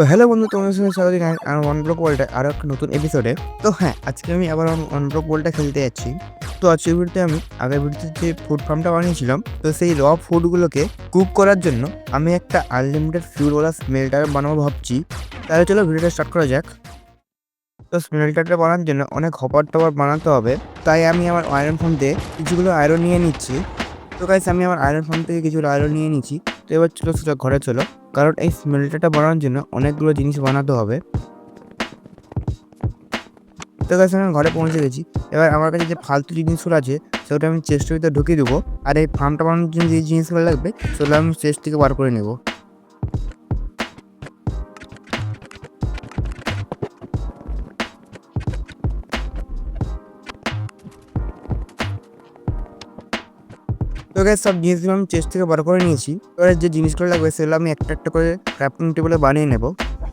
তো হ্যালো বন্ধু তোমার সঙ্গে স্বাগত আমার ওয়ান ব্লক ওয়ার্ল্ডে আরও একটা নতুন এপিসোডে তো হ্যাঁ আজকে আমি আবার ওয়ান ব্লক ওয়ার্ল্ডটা খেলতে যাচ্ছি। তো আজকের ভিডিওতে আমি আগের ভিডিওতে যে ফুড ফার্মটা বানিয়েছিলাম, তো সেই র ফুডগুলোকে কুক করার জন্য আমি একটা আনলিমিটেড ফিউলওয়ালা স্মেলটার বানাবো ভাবছি। তাহলে চলো ভিডিওটা স্টার্ট করা যাক। তো স্মেলটারটা বানানোর জন্য অনেক হপার টপার বানাতে হবে। তাই আমি আমার আয়রন ফার্ম দিয়ে কিছুগুলো আয়রন নিয়ে নিচ্ছি। তো গাইস আমি আমার আয়রন ফার্ম থেকে কিছুগুলো আয়রন নিয়ে নিচ্ছি। তো এবার চলো সেটা ঘরে চলো। কারণ এই স্মেলটাটা বানানোর জন্য অনেকগুলো জিনিস বানাতে হবে। তো গাছ আমি ঘরে পৌঁছে গেছি। এবার আমার কাছে যে ফালতু জিনিসগুলো আছে, সেগুলো আমি চেস্টের ভিতরে ঢুকিয়ে দেবো। আর এই ফার্মটা বানানোর জন্য যে জিনিসগুলো লাগবে, সেগুলো আমি চেস্ট থেকে বার করে নেব। তো গ্যাস সব জিনিসগুলো আমি চেস্ট থেকে বার করে নিয়েছি। এবারে যে জিনিসগুলো লাগবে, সেগুলো আমি একটা একটা করে ক্রাফটিং টেবিলে বানিয়ে নেব।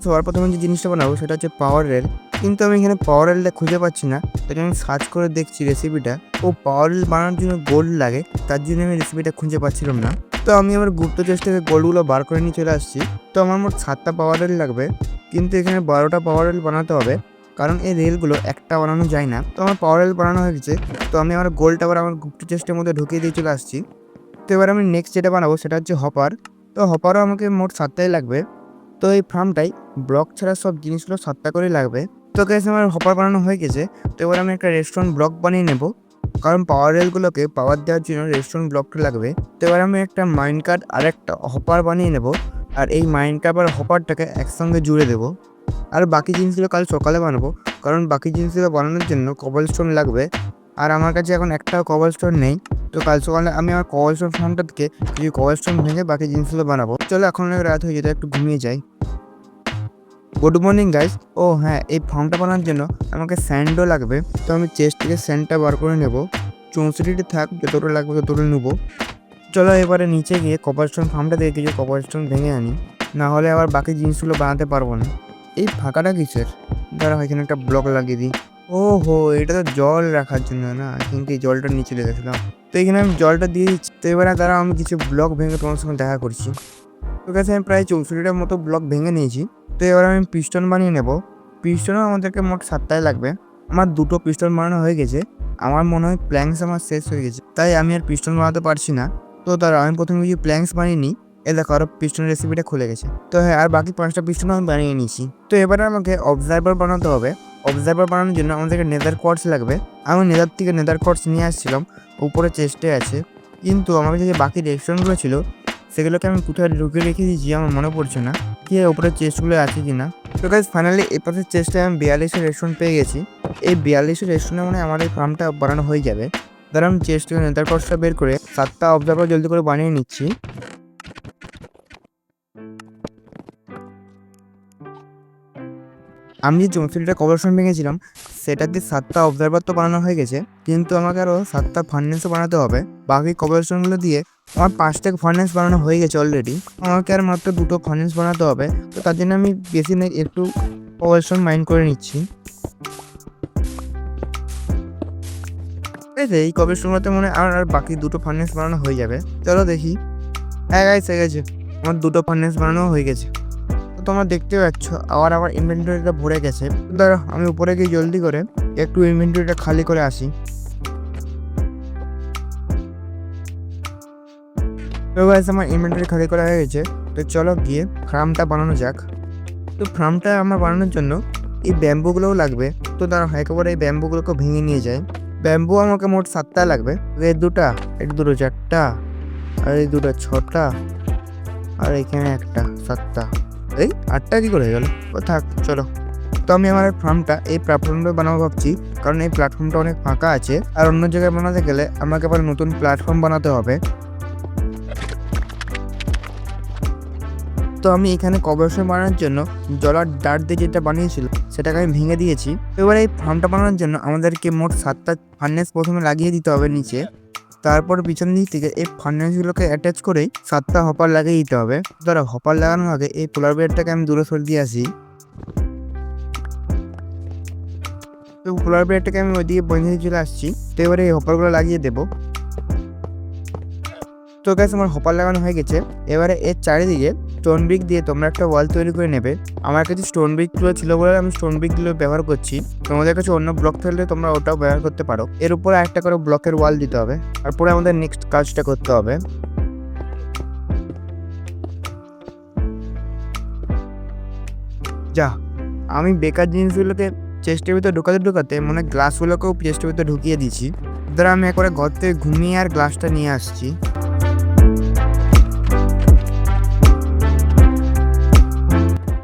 সবার প্রথমে যে জিনিসটা বানাবো, সেটা হচ্ছে পাওয়ার রেল কিন্তু আমি এখানে পাওয়ার রেলটা খুঁজে পাচ্ছি না, তাই আমি সার্চ করে দেখছি রেসিপিটা ও পাওয়ার রেল বানানোর জন্য গোল্ড লাগে, তার জন্য আমি রেসিপিটা খুঁজে পাচ্ছিলাম না। তো আমি আমার গুপ্ত চেস্ট থেকে গোল্ডগুলো বার করে নিয়ে চলে আসছি। তো আমার মোট সাতটা পাওয়ার রেল লাগবে। কিন্তু এখানে বারোটা পাওয়ার রেল বানাতে হবে। কারণ এই রেলগুলো একটা বানানো যায় না। তো আমার পাওয়ার রেল বানানো হয়ে গেছে। তো আমি আমার গোলটা আবার আমার গুপ্ত চেস্টের মধ্যে ঢুকিয়ে দিয়ে চলে আসছি। তো এবার আমি নেক্সট যেটা বানাবো সেটা হচ্ছে হপার তো হপারও আমাকে মোট সাতটাই লাগবে। তো এই ফার্মটাই ব্লক ছাড়া সব জিনিসগুলো সাতটা করেই লাগবে। তো গ্যাস আমার হপার বানানো হয়ে গেছে। তো এবার আমি একটা রেস্টুরেন্ট ব্লক বানিয়ে নেব। কারণ পাওয়ার রেলগুলোকে পাওয়ার দেওয়ার জন্য রেস্টুরেন্ট ব্লকটা লাগবে। তো এবার আমি একটা মাইন্ড কার্ড আর একটা হপার বানিয়ে নেব। আর এই মাইন্ড কার্ড আর হপারটাকে একসঙ্গে জুড়ে দেবো। আর বাকি জিনিসগুলো কাল সকালে বানাবো। কারণ বাকি জিনিসগুলো বানানোর জন্য কবল স্টোন লাগবে। আর আমার কাছে এখন একটাও কবল স্টোন নেই। তো কাল সকালে আমি আমার কবল স্টোন ফার্মটা থেকে কিছু কবল স্টোন ভেঙে বাকি জিনিসগুলো বানাবো। চলো এখন অনেক রাত হয়ে যেতে একটু ঘুমিয়ে যাই। গুড মর্নিং গাইস ও হ্যাঁ এই ফার্মটা বানানোর জন্য আমাকে স্যান্ডও লাগবে। তো আমি চেস্ট থেকে স্যান্ডটা বার করে নেব। চৌষট্টিটি থাক, যতটা লাগবে ততটা নেব। চলো এবারে নিচে গিয়ে কপার স্টোন ফার্মটা থেকে কিছু কপার স্টোন ভেঙে আনি। না হলে আবার বাকি জিনিসগুলো বানাতে পারব না। এই ফাঁকাটা কিসের? দাঁড়া এখানে একটা ব্লক লাগিয়ে দিই। ও হো এটা তো জল রাখার জন্য না? কিন্তু এই জলটা নিচে লেগেছিলাম তো এখানে আমি জলটা দিয়ে দিচ্ছি। তো এবারে দ্বারা আমি কিছু ব্লক ভেঙে তোমার সঙ্গে দেখা করছি। তো কাছে আমি প্রায় চৌষট্টিটার মতো ব্লক ভেঙে নিয়েছি। তো এবার আমি পিস্টন বানিয়ে নেব। পিস্টনও আমাদেরকে মোট সাতটায় লাগবে। আমার দুটো পিস্টন বানানো হয়ে গেছে। আমার মনে হয় প্ল্যাঙ্কস আমার শেষ হয়ে গেছে। তাই আমি আর পিস্টন বানাতে পারছি না। তো তার আমি প্রথমে কিছু প্ল্যাঙ্কস বানিয়ে নিই। এ দেখো আরও পিস্টন রেসিপিটা খুলে গেছে। তো হ্যাঁ আর বাকি পাঁচটা পিস্টন আমি বানিয়ে নিয়েছি। তো এবারে আমাকে অবজার্ভার বানাতে হবে। অবজার্ভার বানানোর জন্য আমাদেরকে নেদার কোয়ার্টস লাগবে। আমি নেদার থেকে নেদার কোয়ার্টস নিয়ে আসছিলাম। উপরে চেস্টে আছে। কিন্তু আমার যে বাকি রেস্টুরেন্টগুলো ছিল, সেগুলোকে আমি কোথায় ঢুকে রেখে দিয়েছি আমার মনে পড়ছে না। কি উপরে চেস্টগুলো আছে কি না? তো গাইজ ফাইনালি এই পাশের চেস্টে আমি বিয়াল্লিশের রেস্টুরেন্ট পেয়ে গেছি। এই বিয়াল্লিশের রেস্টুরেন্টে মানে আমার এই ফার্মটা বানানো হয়ে যাবে। ধরো আমি চেস্ট নেদার কোয়ার্টসটা বের করে সাতটা অবজার্ভার জলদি করে বানিয়ে নিচ্ছি। আমি যে চৌষট্টিটা কভারশন ভেঙেছিলাম সেটা দিয়ে সাতটা অবজারভার তো বানানো হয়ে গেছে, কিন্তু আমাকে আরও সাতটা ফার্নেসও বানাতে হবে। বাকি কভারশনগুলো দিয়ে আমার পাঁচটা ফার্নেস বানানো হয়ে গেছে অলরেডি আমাকে আর মাত্র দুটো ফার্নেস বানাতে হবে, তো তার জন্য আমি বেশি নেই একটু কভারশন মাইন্ড করে নিচ্ছি। ঠিক আছে এই কভারশনগুলোতে মনে আর আর বাকি দুটো ফার্নেস বানানো হয়ে যাবে। চলো দেখি। হ্যাঁ হয়ে গেছে আমার দুটো ফার্নেস বানানো হয়ে গেছে। তোমরা দেখতে পাচ্ছ, আবার আমার ইনভেন্টরিটা ভরে গেছে। ধরো, আমি উপরে গিয়ে জলদি করে একটু ইনভেন্টরিটা খালি করে আসি। তো গাইস আমার ইনভেন্টরি খালি করা হয়ে গেছে। তো চলো গিয়ে ফার্মটা বানানো যাক। তো ফার্মটা আমার বানানোর জন্য এই ব্যাম্বুগুলোও লাগবে। তো তারা একেবারে এই ব্যাম্বুগুলোকে ভেঙে নিয়ে যায় ব্যাম্বু আমাকে মোট সাতটা লাগবে। এই দুটা, এই দুটো চারটা, আর এই দুটো ছটা, আর এখানে একটা, সাতটা। এই আটটা কি করে গেল? থাক, চলো। তো আমি আমার ফার্মটা এই প্ল্যাটফর্মটা বানাবো ভাবছি, কারণ এই প্ল্যাটফর্মটা অনেক ফাঁকা আছে। আর অন্য জায়গায় বানাতে গেলে আমাকে আবার নতুন প্ল্যাটফর্ম বানাতে হবে। তো আমি এখানে কভারশন বানানোর জন্য জলার ডাট দিয়ে যেটা বানিয়েছিল সেটাকে আমি ভেঙে দিয়েছি। এবার এই ফার্মটা বানানোর জন্য আমাদেরকে মোট সাতটা ফার্নেস প্রথমে লাগিয়ে দিতে হবে নিচে। তারপর পিছন দিক থেকে এই ফার্নেসগুলোকে অ্যাটাচ করেই সাতটা হপার লাগিয়ে দিতে হবে। ধরো হপার লাগানোর আগে এই পোলার বেডটাকে আমি দূরে সরে দিয়ে আসি। তো পোলার বেডটাকে আমি ওইদিকে বন্ধে চলে আসছি। তো এবারে এই হপারগুলো লাগিয়ে দেবো। তো গ্যাস আমার হপার লাগানো হয়ে গেছে। এবারে এর চারিদিকে স্টোন ব্রিক দিয়ে তোমরা একটা ওয়াল তৈরি করে নেবে। আমার কাছে স্টোন ব্রিকগুলো ছিল বলে আমি স্টোন ব্রিকগুলো ব্যবহার করছি। তোমাদের কাছে অন্য ব্লক থাকলে তোমরা ওটাও ব্যবহার করতে পারো। এর উপরে একটা করে ব্লকের ওয়াল দিতে হবে। তারপরে আমাদের নেক্সট কাজটা করতে হবে। যা, আমি বেকার জিনিসগুলোকে চেস্টের ভিতরে ঢুকাতে ঢুকাতে মনে গ্লাসগুলোকেও চেস্টের ভিতরে ঢুকিয়ে দিয়েছি। ধরো আমি একবারে ঘর থেকে ঘুমিয়ে আর গ্লাসটা নিয়ে আসছি।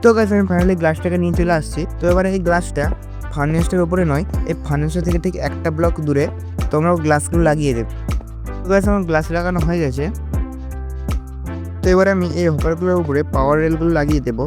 তো গাছ আমি ফাইনালি গ্লাসটাকে নিয়ে চলে আসছি। তো এবারে এই গ্লাসটা ফার্নেসটার উপরে নয়, এই ফার্নেসটা থেকে ঠিক একটা ব্লক দূরে তোমরা গ্লাসগুলো লাগিয়ে দেবে। তো গাছ আমার গ্লাস লাগানো হয়ে গেছে। তো এবারে আমি এই হপারগুলোর উপরে পাওয়ার রেলগুলো লাগিয়ে দেবো।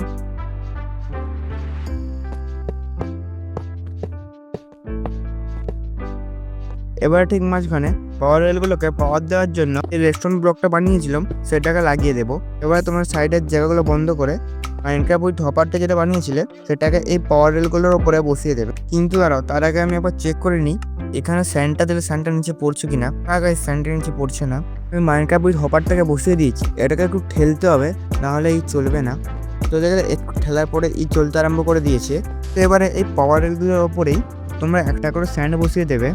এবার ঠিক মাঝখানে পাওয়ার রেলগুলোকে পাওয়ার দেওয়ার জন্য এই রেস্টুরেন্ট ব্লকটা বানিয়েছিলাম, সেটাকে লাগিয়ে দেবো। এবার তোমার সাইডের জায়গাগুলো বন্ধ করে মাইনক্রাফট উইথ হপারটা যেটা বানিয়েছিলে, সেটাকে এই পাওয়ার রেলগুলোর ওপরে বসিয়ে দেবে। কিন্তু আরও তার আগে আমি একবার চেক করে নিই, এখানে স্যান্ডটা দিলে স্যান্ডটা নিচে পড়ছে কিনা? আগে স্যান্ডটা নিচে পড়ছে না। আমি মাইনক্রাফট উইথ হপারটাকে বসিয়ে দিয়েছি, এটাকে একটু ঠেলতে হবে নাহলে এই চলবে না। তো দেখে একটু ঠেলার পরে এই চলতে আরম্ভ করে দিয়েছে। তো এবারে এই পাওয়ার রেলগুলোর ওপরেই তোমরা একটা করে স্যান্ড বসিয়ে দেবে।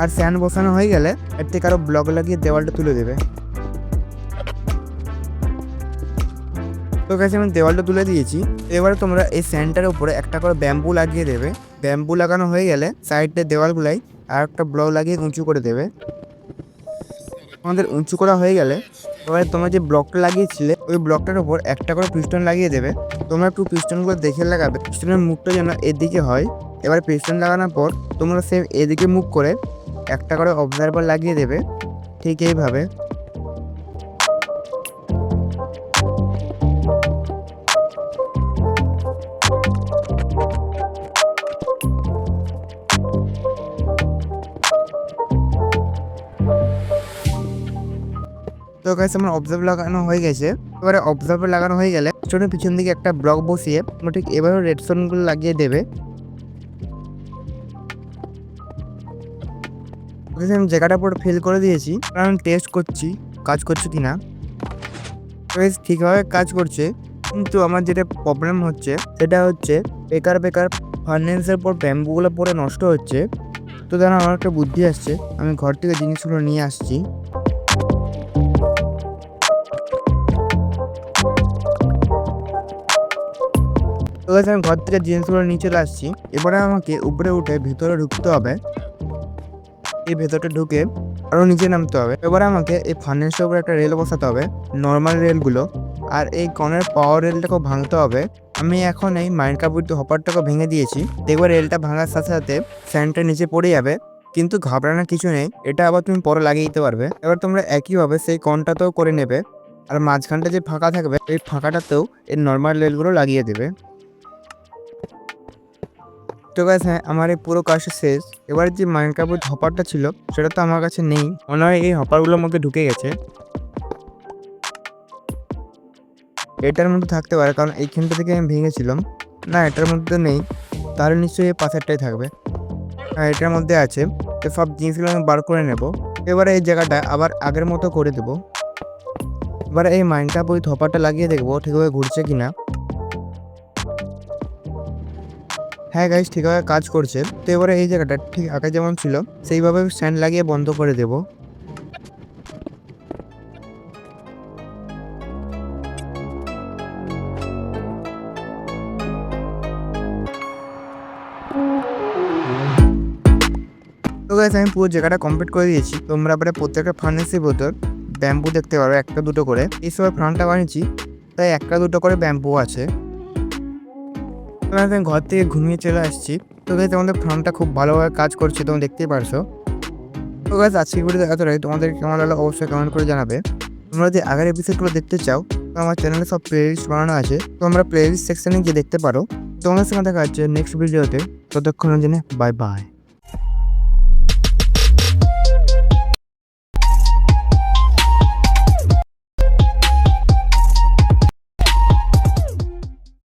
আর স্যান্ড বসানো হয়ে গেলে, এর থেকে আরও ব্লক লাগিয়ে দেওয়ালটা তুলে দেবে। তো কাছে আমি দেওয়ালটা তুলে দিয়েছি। এবারে তোমরা এই স্যান্ডটার উপরে একটা করে ব্যাম্বু লাগিয়ে দেবে। ব্যাম্বু লাগানো হয়ে গেলে সাইডে দেওয়ালগুলাই আর একটা ব্লক লাগিয়ে উঁচু করে দেবে। আমাদের উঁচু করা হয়ে গেলে এবারে তোমরা যে ব্লকটা লাগিয়েছিলে, ওই ব্লকটার উপর একটা করে পিস্টন লাগিয়ে দেবে। তোমরা একটু পিস্টনগুলো দেখে লাগাবে পিস্টনের মুখটা যেন এদিকে হয়। এবার পিস্টন লাগানোর পর তোমরা সেম এদিকে মুখ করে একটা করে অবজারভার লাগিয়ে দেবে। ঠিক এইভাবে। তো গাইস আমার অবজার্ভ লাগানো হয়ে গেছে। এবারে অবজার্ভার লাগানো হয়ে গেলে পিছনে পিছন দিকে একটা ব্লক বসিয়ে ঠিক এবারে রেডস্টোনগুলো লাগিয়ে দেবে। আমি জায়গাটা পুরো ফিল করে দিয়েছি। কারণ টেস্ট করছি, কাজ করছে কি না ঠিকভাবে কাজ করছে। কিন্তু আমার যেটা প্রবলেম হচ্ছে, সেটা হচ্ছে বেকার বেকার ফার্নেন্সের পর ব্যাম্বুগুলো পরে নষ্ট হচ্ছে। তো যেন আমার একটা বুদ্ধি আসছে। আমি ঘর থেকে জিনিসগুলো নিয়ে আসছি। তো আমি ঘর থেকে জিনিসগুলো নিয়ে চলে আসছি। এবারে আমাকে উপরে উঠে ভিতরে ঢুকতে হবে। এই ভেতরটা ঢুকে আরও নিচে নামতে হবে। এবারে আমাকে এই ফার্নেসের উপরে একটা রেল বসাতে হবে নর্মাল রেলগুলো আর এই কনের পাওয়ার রেলটাকেও ভাঙতে হবে। আমি এখন এই মাইন্ড কাপুর হপারটাকে ভেঙে দিয়েছি। দেখবে রেলটা ভাঙার সাথে সাথে স্যান্ডটা নিচে পড়ে যাবে। কিন্তু ঘাবড়ানোর কিছু নেই। এটা আবার তুমি পরে লাগিয়ে দিতে পারবে। এবার তোমরা একইভাবে সেই কনটাতেও করে নেবে। আর মাঝখানটা যে ফাঁকা থাকবে, এই ফাঁকাটাতেও এই নর্মাল রেলগুলো লাগিয়ে দেবে। তো গাছ হ্যাঁ আমার এই পুরো কাজটা শেষ। এবার যে মাইনক্রাফ্টের হপারটা ছিল, সেটা তো আমার কাছে নেই। হয় এই হপারগুলোর মধ্যে ঢুকে গেছে। এটার মধ্যে থাকতে পারে, কারণ এইখানটা থেকে আমি ভেঙেছিলাম। না, এটার মধ্যে নেই। তাহলে নিশ্চয়ই এই থাকবে। হ্যাঁ এটার মধ্যে আছে। তো সব জিনিসগুলো আমি বার করে নেব। এবারে এই জায়গাটা আবার আগের মতো করে দেবো। এবারে এই মাইনক্রাফ্ট ওই থপারটা লাগিয়ে দেখব, ঠিকভাবে ঘুরছে কিনা। হ্যাঁ গাইজ ঠিকভাবে কাজ করছে। তো এবারে এই জায়গাটা ঠিক আগে যেমন ছিল, সেইভাবে স্ট্যান্ড লাগিয়ে বন্ধ করে দেব। তো গাইজ আমি পুরো জায়গাটা কমপ্লিট করে দিয়েছি। তোমরা এবারে প্রত্যেকটা ফার্নেসের ভেতর ব্যাম্বু দেখতে পারো, একটা দুটো করে। এই সময় ফ্রানটা বানিয়েছি, তাই একটা দুটো করে ব্যাম্বু আছে। আমি ঘর থেকে ঘুমিয়ে চলে আসছি। তো গাছ আমাদের ফ্রন্টটা খুব ভালোভাবে কাজ করছে, তোমরা দেখতেই পারছ। তো গাছ আজকে ভিডিও এতটাই। তোমাদের কেমন লাগল অবশ্যই কমেন্ট করে জানাবে। তোমরা যদি আগের এপিসোডগুলো দেখতে চাও, তো আমার চ্যানেলে সব প্লেলিস্ট বানানো আছে। তোমরা প্লেলিস্ট সেকশনে গিয়ে দেখতে পারো। তোমাদের সঙ্গে দেখা হচ্ছে নেক্সট ভিডিওতে ততক্ষণের জন্য বাই বাই